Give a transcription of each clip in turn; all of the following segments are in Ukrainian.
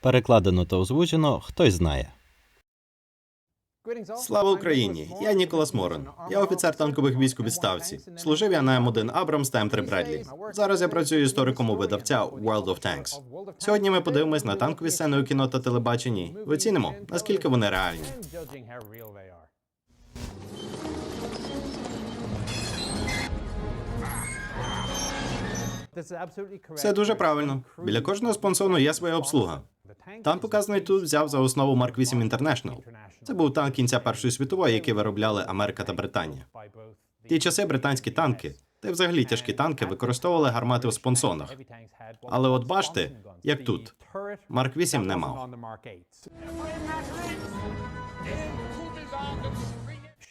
Перекладено та озвучено хтось знає. Слава Україні! Я Ніколас Морен. Я офіцер танкових військ у відставці. Служив я на М1 Абрамс та М3 Бредлі. Зараз я працюю істориком у видавця World of Tanks. Сьогодні ми подивимось на танкові сцени у кіно та телебаченні. Оцінимо, наскільки вони реальні. Все дуже правильно. Біля кожного спонсону є своя обслуга. Танк, показаний тут, взяв за основу Марк 8 International. Це був танк кінця Першої світової, який виробляли Америка та Британія. В ті часи британські танки, та й взагалі тяжкі танки, використовували гармати у спонсонах. Але от бачите, як тут. Марк 8 не мав.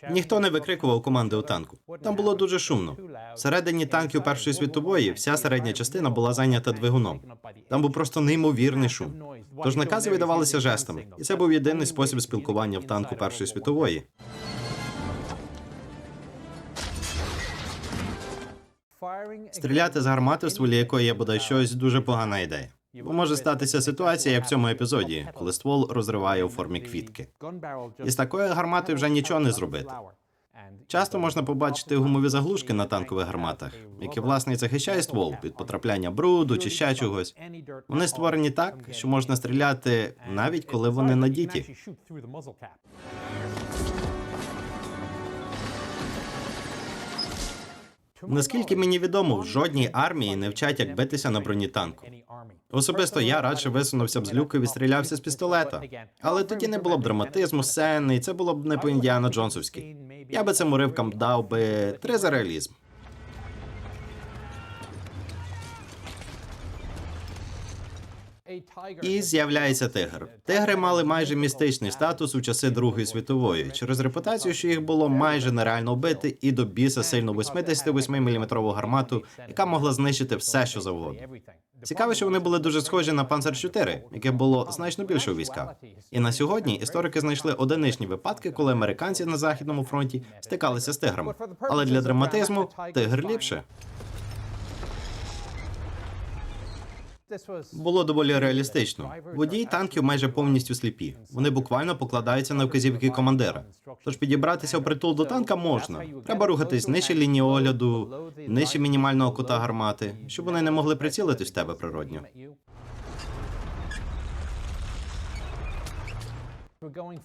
Ніхто не викрикував команди у танку. Там було дуже шумно. Всередині танків Першої світової вся середня частина була зайнята двигуном. Там був просто неймовірний шум. Тож накази видавалися жестами, і це був єдиний спосіб спілкування в танку Першої світової. Стріляти з гармати, в стволі якої є бодай щось, дуже погана ідея. Бо може статися ситуація, як в цьому епізоді, коли ствол розриває у формі квітки. І з такою гарматою вже нічого не зробити. Часто можна побачити гумові заглушки на танкових гарматах, які власне захищає ствол від потрапляння бруду чи ще чогось. Вони створені так, що можна стріляти навіть коли вони надіті. Наскільки мені відомо, в жодній армії не вчать, як битися на бронетанку. Особисто я радше висунувся б з люку і відстрілявся з пістолета. Але тоді не було б драматизму, сцени, і це було б не по Індіана Джонсовськи. Я би цим уривкам дав би три за реалізм. І з'являється тигр. Тигри мали майже містичний статус у часи Другої світової через репутацію, що їх було майже нереально вбити, і до біса сильну 88-мм гармату, яка могла знищити все, що завгодно. Цікаво, що вони були дуже схожі на панцер 4 яке було значно більше у військах. І на сьогодні історики знайшли одиничні випадки, коли американці на західному фронті стикалися з тиграми. Але для драматизму тигр ліпше. Було доволі реалістично. Водії танків майже повністю сліпі. Вони буквально покладаються на вказівки командира. Тож підібратися в притул до танка можна. Треба рухатись нижче лінії огляду, нижче мінімального кута гармати, щоб вони не могли прицілитись в тебе природньо.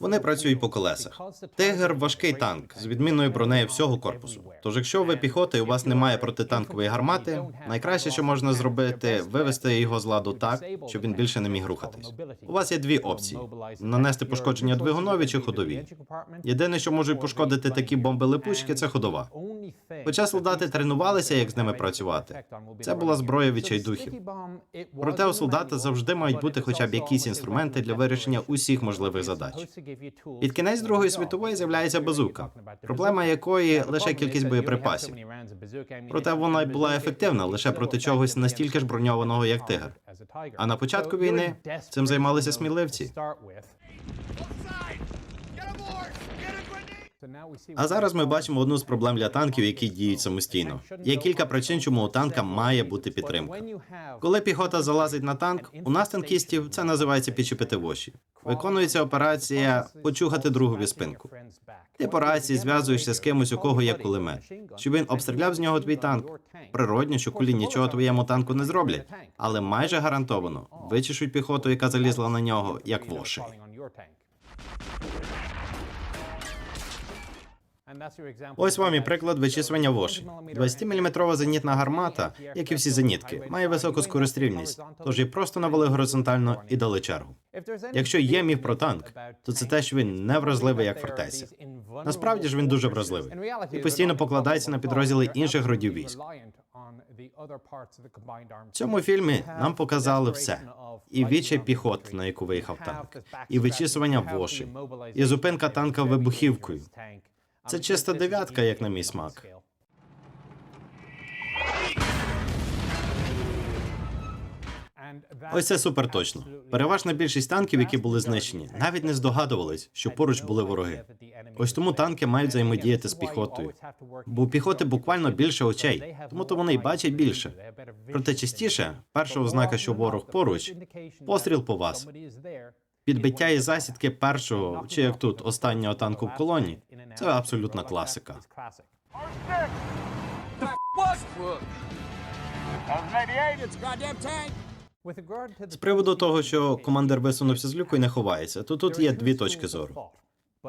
Вони працюють по колесах. Тигр важкий танк з відмінною бронею всього корпусу. Тож, якщо ви піхота і у вас немає протитанкової гармати, найкраще, що можна зробити, вивести його з ладу так, щоб він більше не міг рухатись. У вас є дві опції: нанести пошкодження двигунові чи ходові. Єдине, що можуть пошкодити такі бомби липучки, це ходова. Хоча солдати тренувалися, як з ними працювати. Це була зброя відчайдухів. Проте у солдата завжди мають бути хоча б якісь інструменти для вирішення усіх можливих задач. Під кінець Другої світової з'являється базука, проблема якої лише кількість боєприпасів. Проте вона й була ефективна лише проти чогось настільки ж броньованого, як тигр. А на початку війни цим займалися сміливці. А зараз ми бачимо одну з проблем для танків, які діють самостійно. Є кілька причин, чому у танка має бути підтримка. Коли піхота залазить на танк, у нас танкістів це називається підчепити воші. Виконується операція почухати другові спинку. Ти по рації зв'язуєшся з кимось, у кого є кулемет, щоб він обстріляв з нього твій танк. Природньо, що кулі нічого твоєму танку не зроблять, але майже гарантовано вичешуть піхоту, яка залізла на нього, як воші. Ось вам і приклад вичісування воші. 20-мм зенітна гармата, як і всі зенітки, має високу скорострільність, тож її просто навели горизонтально і дали чергу. Якщо є міф про танк, то це те, що він не вразливий як фортеця. Насправді ж він дуже вразливий і постійно покладається на підрозділи інших родів військ. В цьому фільмі нам показали все: і відчай піхот, на яку виїхав танк, і вичісування воші, і зупинка танка вибухівкою. Це чиста дев'ятка, як на мій смак. Ось це супер точно. Переважна більшість танків, які були знищені, навіть не здогадувались, що поруч були вороги. Ось тому танки мають взаємодіяти з піхотою. Бо у піхоти буквально більше очей, тому то вони й бачать більше. Проте частіше перша ознака, що ворог поруч, постріл по вас. Підбиття із засідки першого, чи як тут останнього танку в колоні, це абсолютна класика. З приводу того, що командир висунувся з люку і не ховається, то тут є дві точки зору.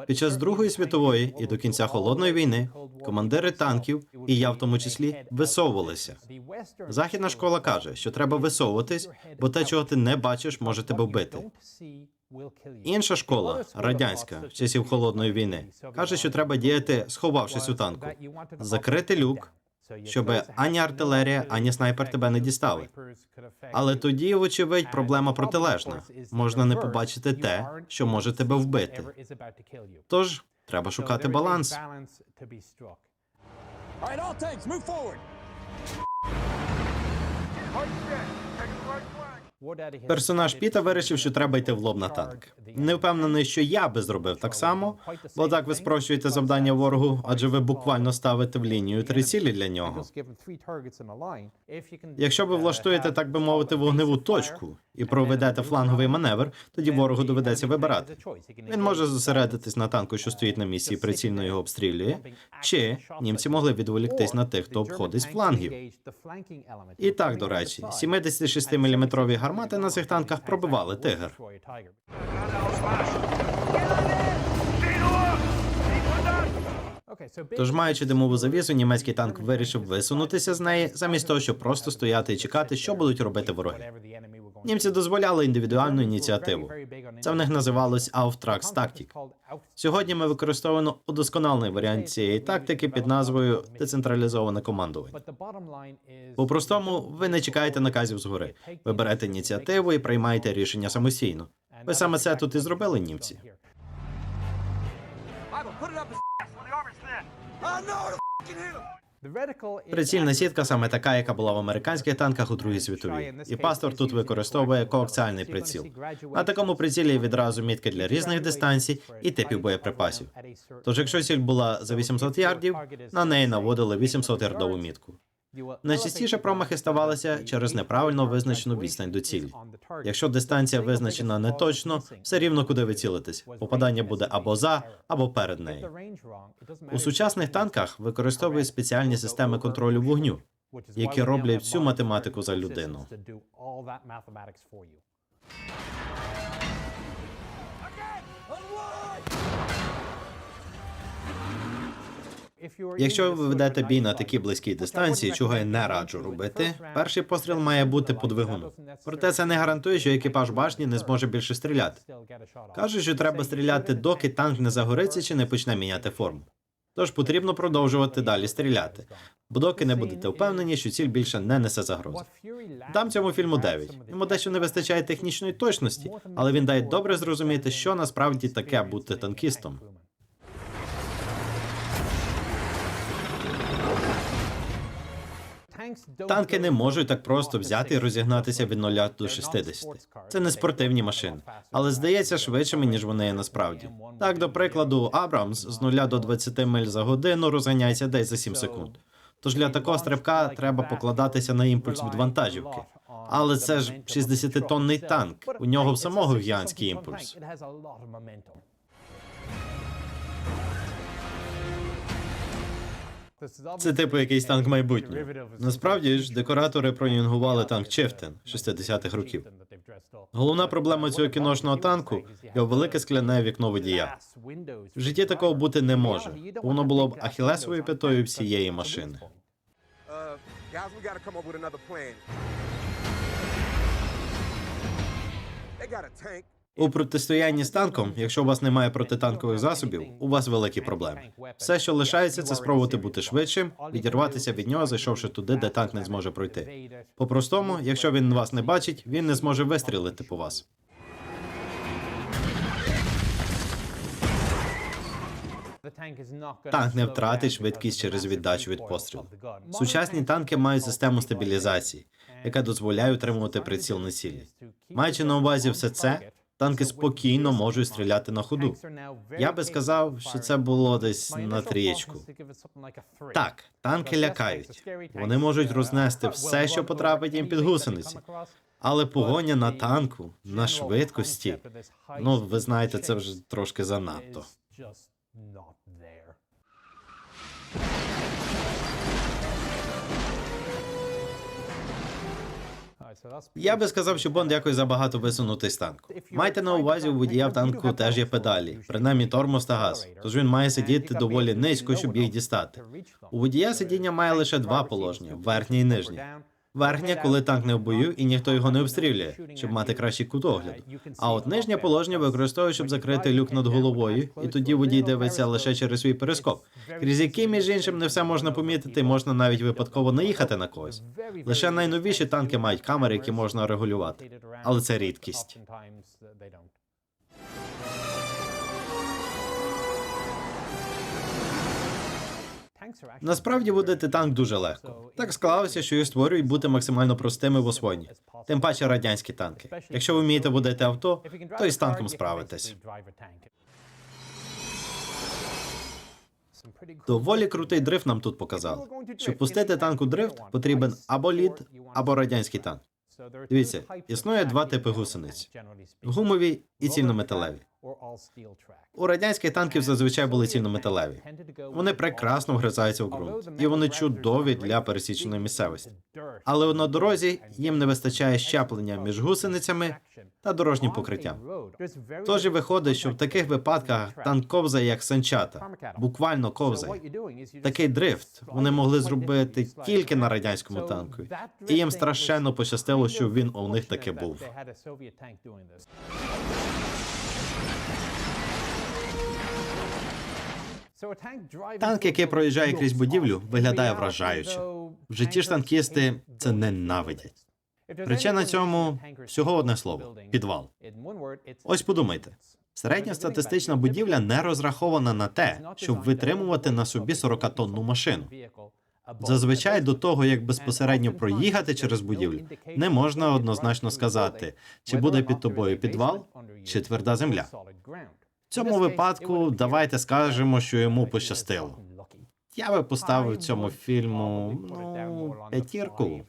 Під час Другої світової і до кінця холодної війни командири танків, і я в тому числі, висовувалися. Західна школа каже, що треба висовуватись, бо те, чого ти не бачиш, може тебе вбити. Інша школа, радянська, часів холодної війни, каже, що треба діяти, сховавшись у танку, закрити люк, щоб ані артилерія, ані снайпер тебе не дістали. Але тоді, вочевидь, проблема протилежна. Можна не побачити те, що може тебе вбити. Тож треба шукати баланс. All right, all tanks, move forward. Персонаж Піта вирішив, що треба йти в лоб на танк. Не впевнений, що я би зробив так само, бо так ви спрощуєте завдання ворогу, адже ви буквально ставите в лінію три цілі для нього. Якщо ви влаштуєте, так би мовити, вогневу точку і проведете фланговий маневр, тоді ворогу доведеться вибирати. Він може зосередитись на танку, що стоїть на місці, і прицільно його обстрілює, чи німці могли відволіктись на тих, хто обходить флангів. І так, до речі, 76-мм гармати на цих танках пробивали тигр. Тож, маючи димову завісу, німецький танк вирішив висунутися з неї, замість того, щоб просто стояти і чекати, що будуть робити вороги. Німці дозволяли індивідуальну ініціативу. Це в них називалось Auftrags Tactic. Сьогодні ми використовуємо удосконалений варіант цієї тактики під назвою децентралізоване командування. По-простому, ви не чекаєте наказів згори. Ви берете ініціативу і приймаєте рішення самостійно. Ви саме це тут і зробили німці. I know to hit him. Прицільна сітка саме така, яка була в американських танках у Другій світовій. І пастор тут використовує коаксіальний приціл. На такому прицілі відразу мітки для різних дистанцій і типів боєприпасів. Тож, якщо ціль була за 800 ярдів, на неї наводили 800 ярдову мітку. Найчастіше промахи ставалися через неправильно визначену відстань до цілі. Якщо дистанція визначена не точно, все рівно куди ви цілитесь. Попадання буде або за, або перед нею. У сучасних танках використовують спеціальні системи контролю вогню, які роблять всю математику за людину. Якщо ви ведете бій на такій близькій дистанції, чого я не раджу робити, перший постріл має бути по двигуну. Проте це не гарантує, що екіпаж башні не зможе більше стріляти. Кажуть, що треба стріляти, доки танк не загориться чи не почне міняти форму. Тож потрібно продовжувати далі стріляти, бо доки не будете впевнені, що ціль більше не несе загрози. Дам цьому фільму 9. Йому дещо не вистачає технічної точності, але він дає добре зрозуміти, що насправді таке бути танкістом. Танки не можуть так просто взяти і розігнатися від 0 до 60. Це не спортивні машини, але здається швидшими, ніж вони є насправді. Так, до прикладу, Абрамс з 0 до 20 миль за годину розганяється десь за 7 секунд. Тож для такого стрибка треба покладатися на імпульс від вантажівки. Але це ж 60-тонний танк. У нього в самого гігантський імпульс. Це типу якийсь танк майбутнього. Насправді ж декоратори пронінгували танк Чифтен 60-х років. Головна проблема цього кіношного танку його велике скляне вікно водія. В житті такого бути не може. Воно було б ахілесовою п'ятою всієї машини. Plan. They got a tank. У протистоянні з танком, якщо у вас немає протитанкових засобів, у вас великі проблеми. Все, що лишається, це спробувати бути швидшим, відірватися від нього, зайшовши туди, де танк не зможе пройти. По-простому, якщо він вас не бачить, він не зможе вистрілити по вас. Танк не втратить швидкість через віддачу від пострілу. Сучасні танки мають систему стабілізації, яка дозволяє утримувати приціл на цілі. Маючи на увазі все це, танки спокійно можуть стріляти на ходу. Я би сказав, що це було десь на трієчку. Так, танки лякають. Вони можуть рознести все, що потрапить їм під гусениці. Але погоня на танку на швидкості. Ну, ви знаєте, це вже трошки занадто. Я би сказав, що Бонд якось забагато висунутий з танку. Майте на увазі, у водія в танку теж є педалі, принаймні тормоз та газ. Тож він має сидіти доволі низько, щоб їх дістати. У водія сидіння має лише два положення: верхнє і нижнє. Верхнє, коли танк не в бою і ніхто його не обстрілює, щоб мати кращий кут огляду. А от нижнє положення використовує, щоб закрити люк над головою, і тоді водій дивиться лише через свій перископ. Крізь який, між іншим, не все можна помітити, можна навіть випадково наїхати на когось. Лише найновіші танки мають камери, які можна регулювати. Але це рідкість. Насправді водити танк дуже легко. Так склалося, що їх створюють бути максимально простими в освоєнні. Тим паче радянські танки. Якщо ви вмієте водити авто, то і з танком справитесь. Доволі крутий дрифт нам тут показали. Щоб пустити танк у дрифт, потрібен або лід, або радянський танк. Дивіться, існує два типи гусениць: гумові і цільнометалеві. У радянських танків зазвичай були цільнометалеві. Вони прекрасно вгризаються в ґрунт, і вони чудові для пересіченої місцевості. Але на дорозі їм не вистачає щеплення між гусеницями та дорожнім покриттям. Тож і виходить, що в таких випадках танк ковзає як санчата, буквально ковзає. Такий дрифт вони могли зробити тільки на радянському танку, і їм страшенно пощастило, що він у них таки був. Танк, який проїжджає крізь будівлю, виглядає вражаюче. В житті ж танкісти це ненавидять. Причина цьому всього одне слово підвал. Ось подумайте. Середня статистична будівля не розрахована на те, щоб витримувати на собі 40-тонну машину. Зазвичай до того, як безпосередньо проїхати через будівлю, не можна однозначно сказати, чи буде під тобою підвал, чи тверда земля. В цьому випадку давайте скажемо, що йому пощастило. Я би поставив цьому фільму ну, п'ятірку.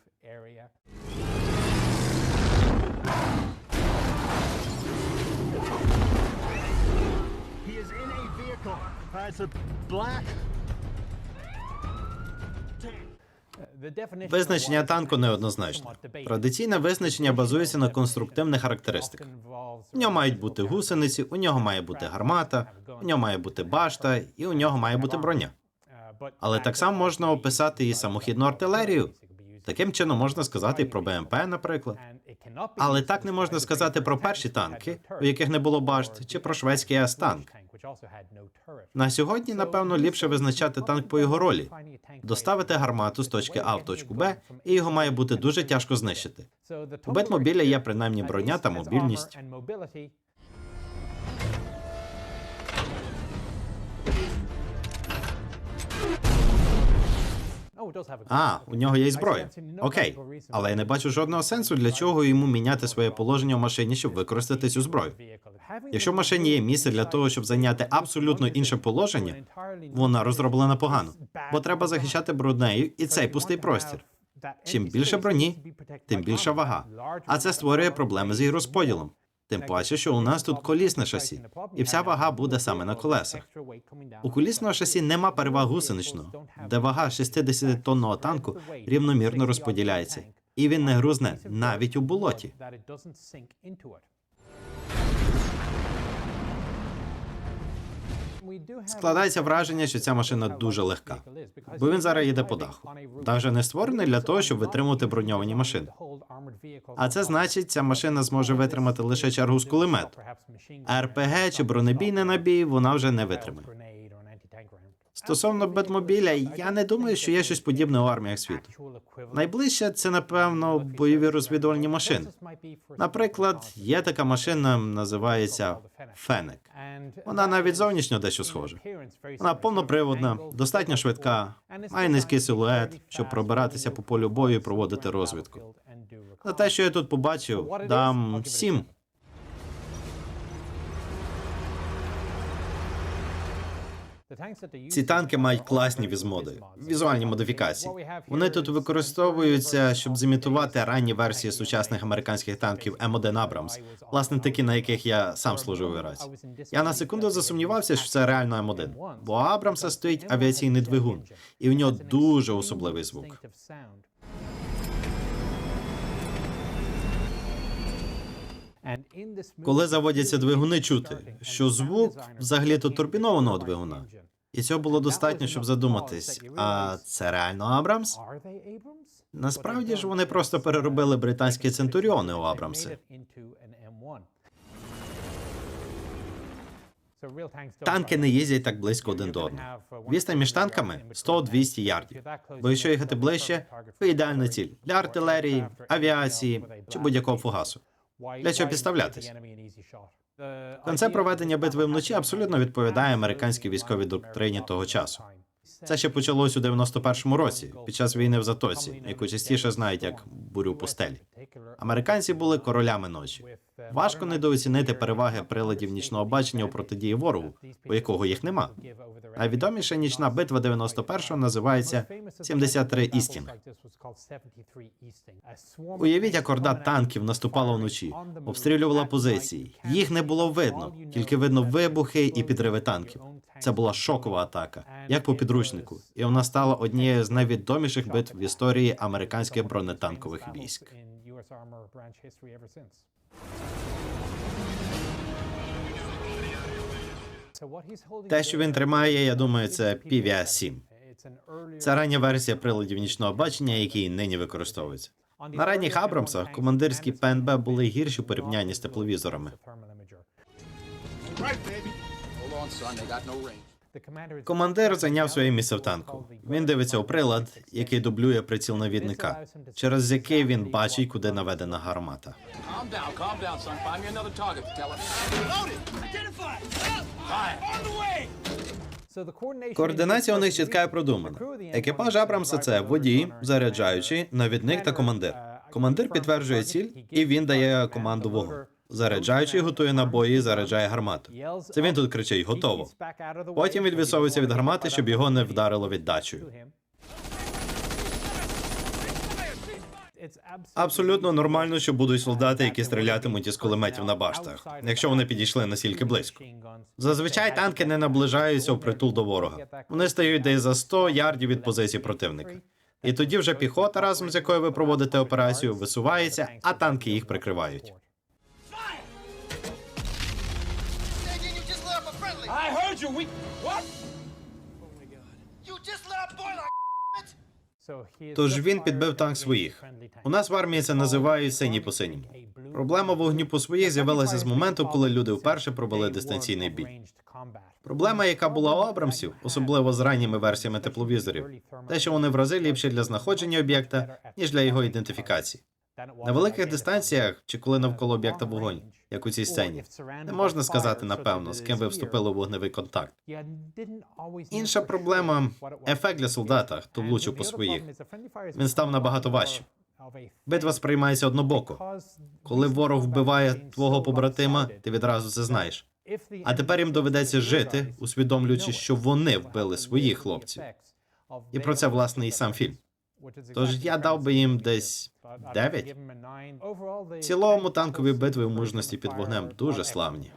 Uh, it's a black Визначення танку неоднозначне. Традиційне визначення базується на конструктивних характеристиках. У нього мають бути гусениці, у нього має бути гармата, у нього має бути башта, і у нього має бути броня. Але так само можна описати і самохідну артилерію. Таким чином можна сказати про БМП, наприклад. Але так не можна сказати про перші танки, у яких не було башт, чи про шведський С-танк. На сьогодні, напевно, ліпше визначати танк по його ролі, доставити гармату з точки А в точку Б, і його має бути дуже тяжко знищити. У Бетмобіля є принаймні броня та мобільність. А, у нього є і зброя. Окей, але я не бачу жодного сенсу, для чого йому міняти своє положення в машині, щоб використати цю зброю. Якщо в машині є місце для того, щоб зайняти абсолютно інше положення, вона розроблена погано, бо треба захищати бронею і цей пустий простір. Чим більше броні, тим більша вага. А це створює проблеми з її розподілом. Тим паче, що у нас тут колісне шасі, і вся вага буде саме на колесах. У колісного шасі нема переваг гусеничного, де вага 60-тонного танку рівномірно розподіляється, і він не грузне навіть у болоті. Складається враження, що ця машина дуже легка, бо він зараз їде по даху. Дах же не створений для того, щоб витримувати броньовані машини. А це значить, ця машина зможе витримати лише чергу з кулемету. А РПГ чи бронебійний набій вона вже не витримає. Стосовно Бетмобіля, я не думаю, що є щось подібне у арміях світу. Найближче це, напевно, бойові розвідувальні машини. Наприклад, є така машина, називається Фенек. Вона навіть зовнішньо дещо схожа. Вона повноприводна, достатньо швидка, має низький силует, щоб пробиратися по полю бою і проводити розвідку. За те, що я тут побачив, дам сім. Ці танки мають класні візмоди, візуальні модифікації. Вони тут використовуються, щоб зімітувати ранні версії сучасних американських танків М1 Абрамс, власне, такі, на яких я сам служив у Іраці. Я на секунду засумнівався, що це реально М1, бо у Абрамса стоїть авіаційний двигун, і в нього дуже особливий звук. Коли заводяться двигуни, чути, що звук взагалі-то турбінованого двигуна. І цього було достатньо, щоб задуматись. А це реально Абрамс? Насправді ж вони просто переробили британські центуріони у Абрамси. Танки не їздять так близько один до одного. Відстань між танками 100-200 ярдів. Бо якщо їхати ближче, це ідеальна ціль для артилерії, авіації чи будь-якого фугасу. Для чого підставлятись? Концепт проведення битви вночі абсолютно відповідає американській військовій доктрині того часу. Це ще почалось у 91-му році, під час війни в Затоці, яку частіше знають як бурю пустелі. Американці були королями ночі. Важко недооцінити переваги приладів нічного бачення у протидії ворогу, у якого їх нема. Найвідоміша нічна битва 91-го називається 73 Істінг. Уявіть, як орда танків наступала вночі, обстрілювала позиції. Їх не було видно, тільки видно вибухи і підриви танків. Це була шокова атака, як по підручнику, і вона стала однією з найвідоміших битв в історії американських бронетанкових військ. Те, що він тримає, я думаю, це PVS 7. Це рання версія приладів нічного бачення, які нині використовуються. На ранніх Абрамсах командирські ПНБ були гірші порівнянні з тепловізорами. Командир зайняв своє місце в танку. Він дивиться у прилад, який дублює приціл навідника, через який він бачить, куди наведена гармата. Координація у них чітка і продумана. Екіпаж Абрамса це водій, заряджаючий, навідник та командир. Командир підтверджує ціль, і він дає команду вогонь. Заряджаючий готує набої, заряджає гармату. Це він тут кричить готово. Потім відвісовується від гармати, щоб його не вдарило віддачею. Абсолютно нормально, що будуть солдати, які стрілятимуть із кулеметів на баштах, якщо вони підійшли настільки близько. Зазвичай танки не наближаються в притул до ворога. Вони стають десь за 100 ярдів від позиції противника. І тоді вже піхота, разом з якою ви проводите операцію, висувається, а танки їх прикривають. You. We what? Тож він підбив танк своїх. У нас в армії це називають синій по синьому. Проблема вогню по своїх з'явилася з моменту, коли люди вперше пробили дистанційний бій. Проблема, яка була у Абрамсів, особливо з ранніми версіями тепловізорів, те, що вони в рази ліпші для знаходження об'єкта, ніж для його ідентифікації. На великих дистанціях чи коли навколо об'єкта вогонь, як у цій сцені, не можна сказати напевно, з ким ви вступили у вогневий контакт. Інша проблема ефект для солдата, хто влучив по своїх. Він став набагато важчим. Битва сприймається однобоко. Коли ворог вбиває твого побратима, ти відразу це знаєш. А тепер їм доведеться жити, усвідомлюючи, що вони вбили своїх хлопців. І про це власне і сам фільм. Тож я дав би їм десь 9. В цілому танкові битви в мужності під вогнем дуже славні.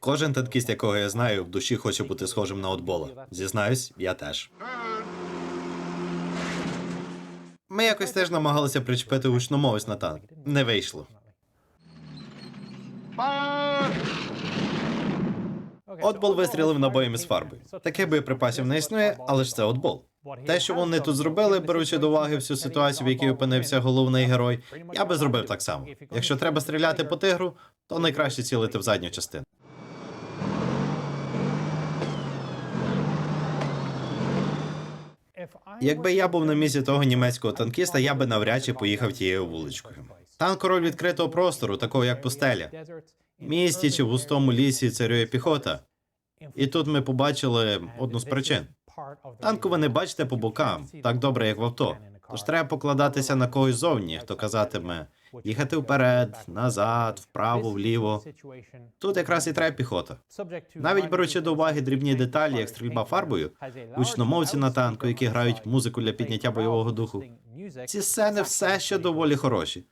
Кожен танкіст, якого я знаю, в душі хоче бути схожим на отбола. Зізнаюсь, я теж. Ми якось теж намагалися причепити гучномовець на танк. Не вийшло. Отбол вистрілив набоєм із фарбою. Таких боєприпасів не існує, але ж це отбол. Те, що вони тут зробили, беручи до уваги всю ситуацію, в якій опинився головний герой, я би зробив так само. Якщо треба стріляти по тигру, то найкраще цілити в задню частину. Якби я був на місці того німецького танкіста, я би навряд чи поїхав тією вуличкою. Танк король відкритого простору, такого як пустеля. Місті чи в густому лісі царює піхота. І тут ми побачили одну з причин. Танку ви не бачите по бокам, так добре, як в авто. Тож треба покладатися на когось зовні, хто казатиме їхати вперед, назад, вправо, вліво. Тут якраз і треба піхота. Навіть беручи до уваги дрібні деталі, як стрільба фарбою, гучномовці на танку, які грають музику для підняття бойового духу. Ці сцени все ще доволі хороші.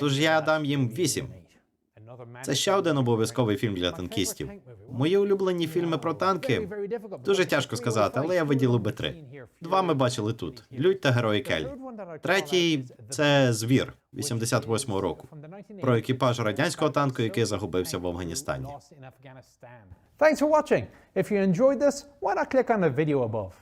Тож я дам їм вісім. Це ще один обов'язковий фільм для танкістів. Мої улюблені фільми про танки дуже тяжко сказати, але я виділив би три. Два ми бачили тут: Людь та герої Келлі. Третій це звір 88-го року про екіпаж радянського танку, який загубився в Афганістані. Thanks for watching. If you enjoyed this, why not click on the video above?